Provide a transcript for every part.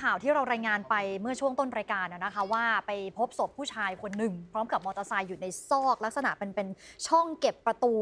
ข่าวที่เรารายงานไปเมื่อช่วงต้นรายการนะนะคะ ว่าไปพบศพผู้ชายคนหนึ่ง พร้อมกับมอเตอร์ไซค์อยู่ในซอก ลักษณะเป็นเป็นช่องเก็บประตู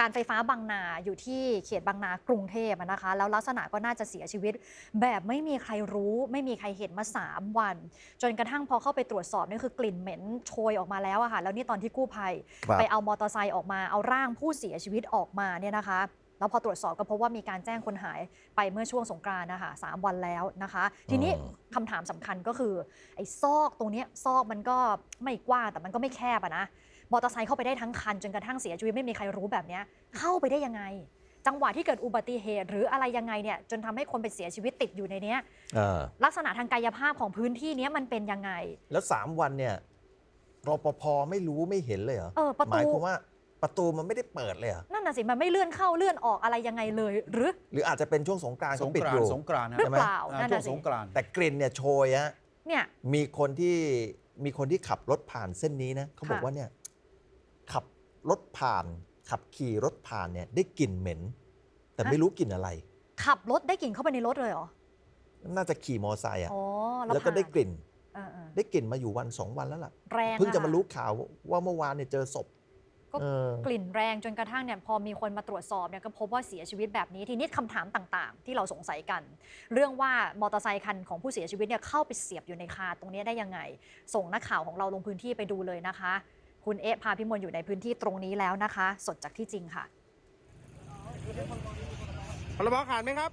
การไฟฟ้าบางนาอยู่ที่เขตบางนากรุงเทพอะนะคะ แล้วลักษณะก็น่าจะเสียชีวิต แบบไม่มีใครรู้ ไม่มีใครเห็นมา 3 วัน จนกระทั่งพอเข้าไปตรวจสอบนี่คือกลิ่นเหม็นโชยออกมาแล้วอะค่ะแล้วนี่ตอนที่กู้ภัยครับไปเอามอเตอร์ไซค์ออกมาเอาร่างผู้เสียชีวิตออกมาเนี่ยนะคะ แล้วพอตรวจสอบก็พบว่ามีการแจ้งคนหายไปเมื่อช่วงสงกรานต์นะคะสามวันแล้วนะคะ ทีนี้อืมคำถามสำคัญก็คือไอ้ซอกตรงเนี้ยซอกมันก็ไม่กว้างแต่มันก็ไม่แคบอะนะมอเตอร์ไซค์เข้าไปได้ทั้งคันจนกระทั่งเสียชีวิตไม่มีใครรู้แบบเนี้ยเข้าไปได้ยังไง จังหวะที่เกิดอุบัติเหตุ หรืออะไรยังไงเนี่ยจนทำให้คนไปเสียชีวิตติดอยู่ในเนี้ยอ่าลักษณะทางกายภาพของพื้นที่เนี้ยมันเป็นยังไง แล้วสามวันเนี่ยรปภไม่รู้ไม่เห็นเลยเหรอเออประหมายตูความว่า ประตูมันไม่ได้เปิดเลยเหรอนั่นน่ะสิ มันไม่เลื่อนเข้าเลื่อนออกอะไรยังไงเลย หรือ หรืออาจจะเป็นช่วงสงกรานต์สเขางปิดกราอนยู่ ต์สงกรานต์หนะรือเปล่าอ่านั่นช่วน่ะงสิ สงกรานต์ แต่กลิ่นเนี่ยโชยฮะเนี่ย มีคนที่มีคนที่ขับรถผ่านเส้นนี้นะเขาบอกค่ะ ว่าเนี่ยขับรถผ่าน ขับขี่รถผ่านเนี่ยได้กลิ่นเหม็น แต่ไม่รู้กลิ่นอะไร ขับรถได้กลิ่นเข้าไปในรถเลยเหรอน่าจะขี่มอไซค์อะอ๋อแล้วก็ได้กลิ่น เออเออได้กลิ่นมาอยู่วันสองวันแล้วล่ะ แรงเพิ่งจะอมารู้ข่าวว่าเมื่อวานเนี่ยเจอศพ ก็เออกลิ่นแรงจนกระทั่งเนี่ยพอมีคนมาตรวจสอบเนี่ยก็พบว่าเสียชีวิตแบบนี้ทีนี้คำถามต่างๆ ที่เราสงสัยกัน เรื่องว่ามอเตอร์ไซคันของผู้เสียชีวิตเนี่ยเข้าไปเสียบอยู่ในคาตรงนี้ได้ยังไง ส่งนักข่าวของเราลงพื้นที่ไปดูเลยนะคะ คุณเอ๊ะพาพิมลอยู่ในพื้นที่ตรงนี้แล้วนะคะ สดจากที่จริงค่ะพรบขาดไหมครับ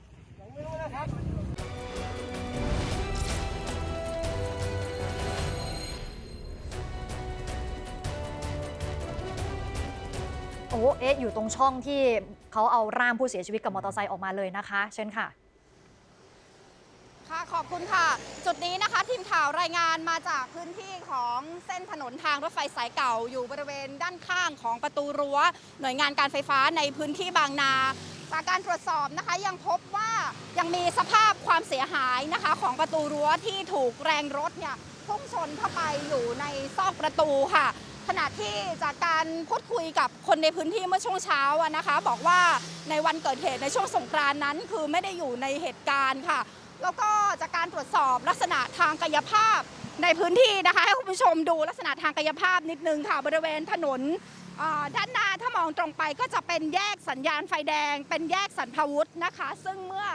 โอ้เอ๊ะอยู่ตรงช่องที่เขาเอาร่างผู้เสียชีวิตกับมอเตอร์ไซค์ออกมาเลยนะคะ เช่นค่ะค่ะขอบคุณค่ะ จุดนี้นะคะทีมข่าวรายงานมาจากพื้นที่ของเส้นถนนทางรถไฟสายเก่าอยู่บริเวณด้านข้างของประตูรั้ว หน่วยงานการไฟฟ้าในพื้นที่บางนาจากการตรวจสอบนะคะยังพบว่ายังมีสภาพความเสียหายนะคะของประตูรั้วที่ถูกแรงรถเนี่ยพุ่งชนเข้าไปอยู่ในซอกประตูค่ะ ขณะที่จากการพูดคุยกับคนในพื้นที่เมื่อช่วงเช้านะคะ บอกว่าในวันเกิดเหตุในช่วงสงกรานนั้น คือไม่ได้อยู่ในเหตุการณ์ค่ะ แล้วก็จากการตรวจสอบลักษณะทางกายภาพในพื้นที่นะคะให้คุณผู้ชมดูลักษณะทางกายภาพนิดนึงค่ะ บริเวณถนนด้านหน้าถ้ามองตรงไปก็จะเป็นแยกสัญญาณไฟแดง เป็นแยกสันพวุธนะคะ ซึ่งเมื่อ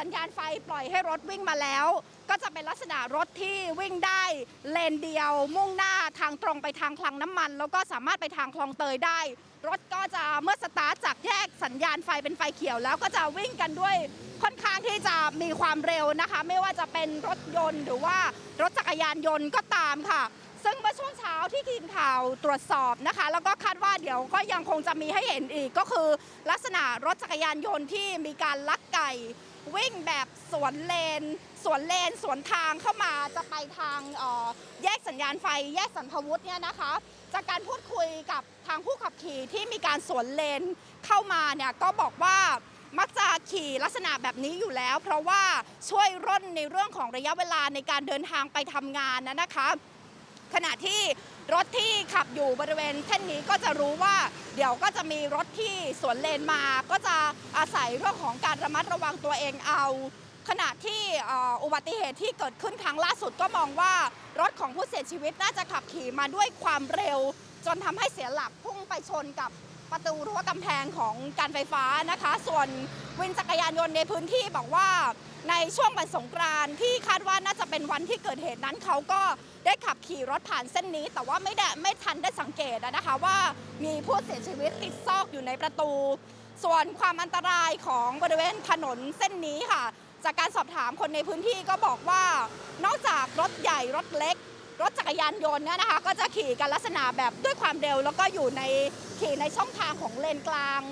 สัญญาณไฟปล่อยให้รถวิ่งมาแล้ว ก็จะเป็นลักษณะรถที่วิ่งได้เลนเดียว มุ่งหน้าทางตรงไปทางคลังน้ำมัน แล้วก็สามารถไปทางคลองเตยได้ รถก็จะเมื่อสตาร์ทจากแยกสัญญาณไฟเป็นไฟเขียว แล้วก็จะวิ่งกันด้วยค่อนข้างที่จะมีความเร็วนะคะ ไม่ว่าจะเป็นรถยนต์หรือว่ารถจักรยานยนต์ก็ตามค่ะซึ่งเมื่อช่วงเช้าที่ทีมข่าวตรวจสอบนะคะ แล้วก็คาดว่าเดี๋ยวก็ยังคงจะมีให้เห็นอีกก็คือ ลักษณะรถจักรยานยนต์ที่มีการลักไก่ วิ่งแบบสวนเลน สวนเลน สวนทางเข้ามาจะไปทางออแยกสัญญาณไฟ แยกสันพวุฒิเนี่ยนะคะ จากการพูดคุยกับทางผู้ขับขี่ที่มีการสวนเลนเข้ามาเนี่ยก็บอกว่ามักจะขี่ลักษณะแบบนี้อยู่แล้ว เพราะว่าช่วยร่นในเรื่องของระยะเวลาในการเดินทางไปทำงานนะนะคะ ขณะที่รถที่ขับอยู่บริเวณเส้นนี้ก็จะรู้ว่า เดี๋ยวก็จะมีรถที่สวนเลนมา ก็จะอาศัยเรื่องของการระมัดระวังตัวเองเอา ขณะที่อุบัติเหตุที่เกิดขึ้นครั้งล่าสุดก็มองว่ารถของผู้เสียชีวิตน่าจะขับขี่มาด้วยความเร็ว จนทำให้เสียหลักพุ่งไปชนกับ ประตูรั้วกำแพงของการไฟฟ้านะคะ ส่วนวินจักรยานยนต์ในพื้นที่บอกว่าในช่วงวันสงกรานที่คาดว่าน่าจะเป็นวันที่เกิดเหตุนั้นเขาก็ได้ขับขี่รถผ่านเส้นนี้ แต่ว่าไม่ได้ไม่ทันได้สังเกตนะคะว่ามีผู้เสียชีวิตติดซอกอยู่ในประตู ส่วนความอันตรายของบริเวณถนนเส้นนี้ค่ะ จากการสอบถามคนในพื้นที่ก็บอกว่านอกจากรถใหญ่รถเล็ก รถจักรยานยนต์เนี่ยนะคะ ก็จะขี่กันลักษณะแบบด้วยความเร็ว แล้วก็อยู่ในขี่ในช่องทางของเลนกลาง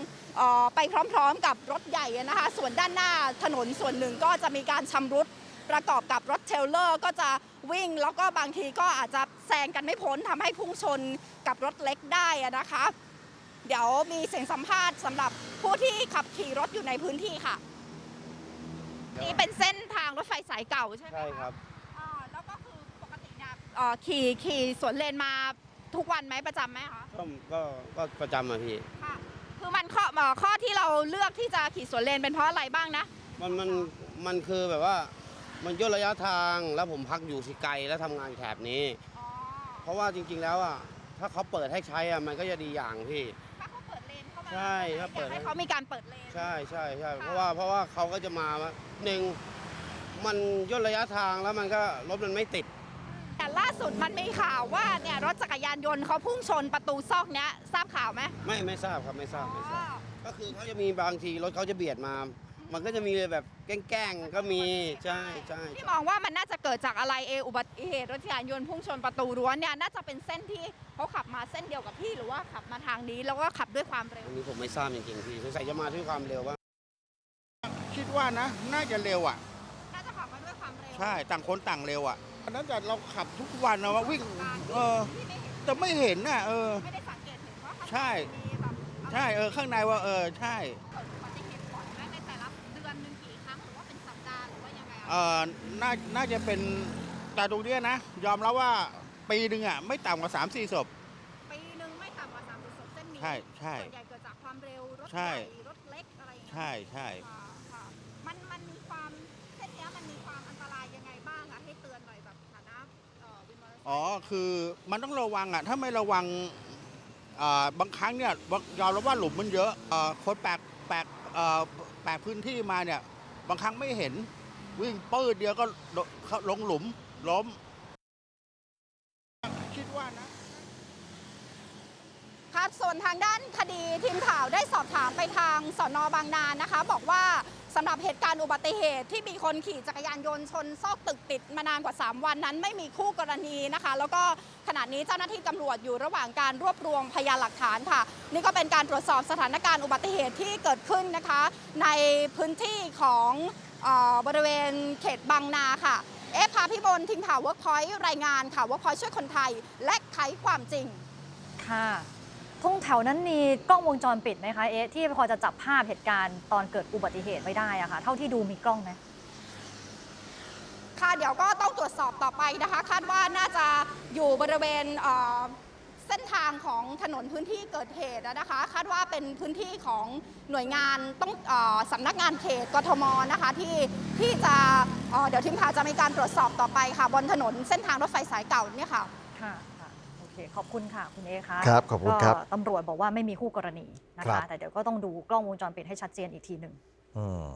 ไปพร้อมๆ กับรถใหญ่นะคะ ส่วนด้านหน้าถนนส่วนหนึ่งก็จะมีการชำรุดประกอบกับรถเทรลเลอร์ก็จะวิ่ง แล้วก็บางทีก็อาจจะแซงกันไม่พ้นทำให้พุ่งชนกับรถเล็กได้นะคะ เดี๋ยวมีเสียงสัมภาษณ์สำหรับผู้ที่ขับขี่รถอยู่ในพื้นที่ค่ะ นี่เป็นเส้นทางรถไฟสายเก่าใช่ไหมใช่ครับ อ่าแล้วก็คือปกติ เนี่ยเอ่อขี่ขี่สวนเลนมาทุกวันไหมประจำไหมคะก็ก็ก็ประจำอะพี่ ค่ะ คือมันข้อเอ่อข้อที่เราเลือกที่จะขี่สวนเลนเป็นเพราะอะไรบ้างนะ มันมันมันคือแบบว่า มันย่นระยะทางแล้วผมพักอยู่ที่ไกลแล้วทำงานอยู่แถบนี้ อ๋อเพราะว่าจริง ๆ แล้วอะถ้าเขาเปิดให้ใช้อะมันก็จะดีอย่างพี่ ถ้าเขาเปิดเลนเข้ามาใช่ถ้าเปิด อยกให้เขามีการเปิดเลน ใช่ใช่ใช่ค่ะเพราะว่าเพราะว่าเขาก็จะมาว่าหนึ่งมันย่นระยะทางแล้วมันก็รถมันไม่ติดแต่ล่าสุ ดมันมีข่าวว่าเนี่ยรถจักรยานยนต์เขาพุ่งชนประตูซอกเนี้ยทราบข่าวไหมไม่ไม่ทราบครับไม่ทราบไม่ทราบอ๋อก็คือเขาจะมีบางทีรถเขาจะเบียดมา มันก็จะมีแบบแกล้งๆก็มีใช่ใช่พี่ใช่มองว่ามันน่าจะเกิดจากอะไรเออุบัติเหตุรถจักรยานยนต์พุ่งชนประตูรั้วเนี่ยน่าจะเป็นเส้นที่เขาขับมาเส้นเดียวกับพี่หรือว่าขับมาทางนี้แล้วก็ขับด้วยความเร็วอันนี้ผมไม่ทราบจริงๆพี่สงสัยจะมาด้วยความเร็วว่าคิดว่านะ น่าจะเร็วอะน่าจะขับมาด้วยความเร็วใช่ต่างคนต่างเร็วอะ อันนั้นแต่เราขับทุกวันนะว่าวิ่งการเออที่ไม่เห็นแต่ไม่เห็นน่ะเออ ไม่ได้สังเกตเห็นว่าข้างใช่มีแบบอะไรใช่เออข้างในว่าเออใช่เกิดอุบัติเหตุบ่อยไหมในแต่ละเดือนหนึ่งกี่ครั้งหรือว่าเป็นสัปดาห์หรือว่ายังไงเออะอน่าน่าจะเป็นแต่ตรงเนี้ยนะ ยอมรับว่าปีหนึ่งอะไม่ต่ำกว่า3 4ศพปีหนึ่งไม่ต่ำกว่าสามสิบศพเส้นนี้ใช่ใช่ส่วนใหญ่เกิดจากความเร็วรถใช่ใหญ่รถเล็กอะไรอย่างเงี้ยใช่ใช่ อ๋อ คือมันต้องระวังอะ ถ้าไม่ระวังบางครั้งเนี่ยบางยอมรับว่าหลุมมันเยอะอคนแปลกแปลกแปลกพื้นที่มาเนี่ย บางครั้งไม่เห็น วิ่งปื้ดเดียวก็ลงหลุมล้ม คิดว่านะ คะส่วนทางด้านคดีทีมข่าวได้สอบถามไปทางสอนอบางนานะคะ บอกว่าสำหรับเหตุการณ์อุบัติเหตุที่มีคนขี่จักรยานยนต์ชนซอกตึกติดมานานกว่า 3 วันนั้น ไม่มีคู่กรณีนะคะ แล้วก็ขณะนี้เจ้าหน้าที่ตำรวจอยู่ระหว่างการรวบรวมพยานหลักฐานค่ะ นี่ก็เป็นการตรวจสอบสถานการณ์อุบัติเหตุที่เกิดขึ้นนะคะ ในพื้นที่ของออบริเวณเขตบางนาค่ะเอฟพาพิบลทีมข่าวเวิร์กพอยต์รายงานค่ะเวิร์กพอยต์ช่วยคนไทยและไขความจริงค่ะ ทุ่งแถวนั้นมีกล้องวงจรปิดไหมคะเอ๊ะที่พอจะจับภาพเหตุการณ์ตอนเกิดอุบัติเหตุไว้ได้อะค่ะเท่าที่ดูมีกล้องไหมค่ะเดี๋ยวก็ต้องตรวจสอบต่อไปนะคะ คาดว่าน่าจะอยู่บริเวณเอ่อเส้นทางของถนนพื้นที่เกิดเหตุอะนะคะ คาดว่าเป็นพื้นที่ของหน่วยงานต้องเออสำนักงานเขตกทมนะคะที่ที่จะเอ่อเดี๋ยวทีมข่าวจะมีการตรวจสอบต่อไปค่ะบนถนนเส้นทางรถไฟสายเก่าเนี่ยค่ะค่ะค่ะโอ เคขอบคุณค่ะคุณเอคะครับขอบคุณครับก็ตำรวจบอกว่าไม่มีคู่กรณีนะครัคะบแต่เดี๋ยวก็ต้องดูกล้องวงจรปิดให้ชัดเจนอีกทีหนึ่งอืม